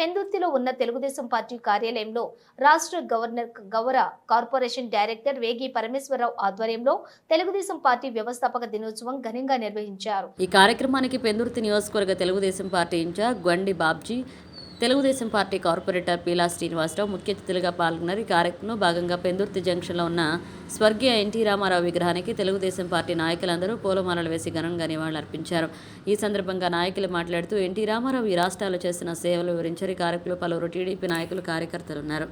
పెందుర్తిలో ఉన్న తెలుగుదేశం పార్టీ కార్యాలయంలో రాష్ట్ర గవర్నర్ గౌర కార్పొరేషన్ డైరెక్టర్ వేగి పరమేశ్వరరావు ఆధ్వర్యంలో తెలుగుదేశం పార్టీ వ్యవస్థాపక దినోత్సవం ఘనంగా నిర్వహించారు. ఈ కార్యక్రమానికి పెందుర్తి నియోజకవర్గ Telugu Desam party incharge Gandi Babji Telugu Desam party corporator Peela Srinivasarao ముఖ్య అతిథులుగా పాల్గొన్నారు. ఈ కార్యక్రమంలో భాగంగా పెందుర్తి జంక్షన్లో ఉన్న స్వర్గీయ ఎన్టీ రామారావు విగ్రహానికి తెలుగుదేశం పార్టీ నాయకులందరూ పూలమాలలు వేసి ఘనంగా నివాళులర్పించారు. ఈ సందర్భంగా నాయకులు మాట్లాడుతూ ఎన్టీ రామారావు ఈ రాష్ట్రాల్లో చేసిన సేవలు వివరించారు. ఈ కార్యక్రమంలో పలువురు టీడీపీ నాయకులు కార్యకర్తలు ఉన్నారు.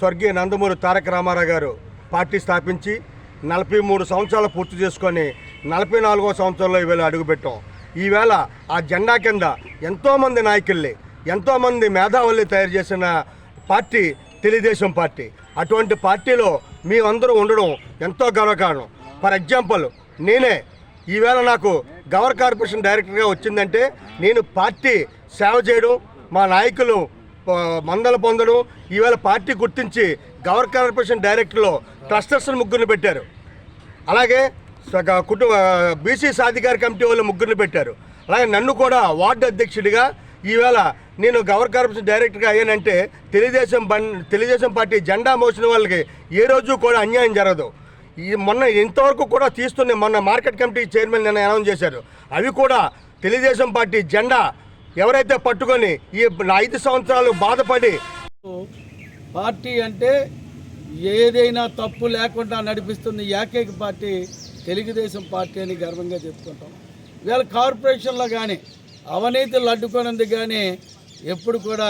స్వర్గీయ నందమూరి తారక రామారావు గారు పార్టీ స్థాపించి నలభై మూడు సంవత్సరాలు పూర్తి చేసుకొని నలభై నాలుగో సంవత్సరంలో ఈవేళ అడుగుపెట్టాం. ఈవేళ ఆ జెండా కింద ఎంతోమంది నాయకుల్ని ఎంతోమంది మేధావుల్ని తయారు చేసిన పార్టీ తెలుగుదేశం పార్టీ. అటువంటి పార్టీలో మేమందరూ ఉండడం ఎంతో గర్వకారణం. ఫర్ ఎగ్జాంపుల్ నేనే ఈవేళ నాకు గవర్ కార్పొరేషన్ డైరెక్టర్గా వచ్చిందంటే నేను పార్టీ సేవ చేయడం మా నాయకులు మందలు పొందడం ఈవేళ పార్టీ గుర్తించి గవర్ కార్పొరేషన్ డైరెక్టర్లో ట్రస్టర్స్ ముగ్గురిని పెట్టారు. అలాగే కుటుంబ బీసీ సాధికార కమిటీ వాళ్ళు ముగ్గురిని పెట్టారు. అలాగే నన్ను కూడా వార్డు అధ్యక్షుడిగా ఈవేళ నేను గవర్ కార్పొరేషన్ డైరెక్టర్గా అయ్యానంటే తెలుగుదేశం బం తెలుగుదేశం పార్టీ జెండా మోసిన వాళ్ళకి ఏ రోజు కూడా అన్యాయం జరగదు. ఈ మొన్న ఇంతవరకు కూడా తీస్తున్న మొన్న మార్కెట్ కమిటీ చైర్మన్ నిన్న అనౌన్స్ చేశారు. అవి కూడా తెలుగుదేశం పార్టీ జెండా ఎవరైతే పట్టుకొని ఈ ఐదు సంవత్సరాలు బాధపడి పార్టీ అంటే ఏదైనా తప్పు లేకుండా నడిపిస్తున్న ఏకైక పార్టీ తెలుగుదేశం పార్టీ అని గర్వంగా చెప్పుకుంటాం. ఇవాళ కార్పొరేషన్లో కానీ అవినీతిలు అడ్డుకోనంది కానీ ఎప్పుడు కూడా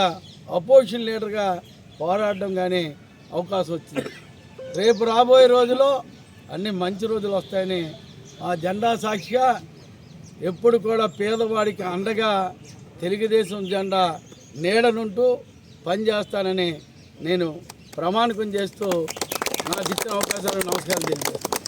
అపోజిషన్ లీడర్గా పోరాడడం కానీ అవకాశం వచ్చింది. రేపు రాబోయే రోజులో అన్ని మంచి రోజులు వస్తాయని ఆ జెండా సాక్షిగా ఎప్పుడు కూడా పేదవాడికి అండగా తెలుగుదేశం జెండా నీడనుంటూ పనిచేస్తానని నేను ప్రమాణికం చేస్తూ నాకు ఇచ్చిన అవకాశాలు నమస్కారం తెలియజేస్తాను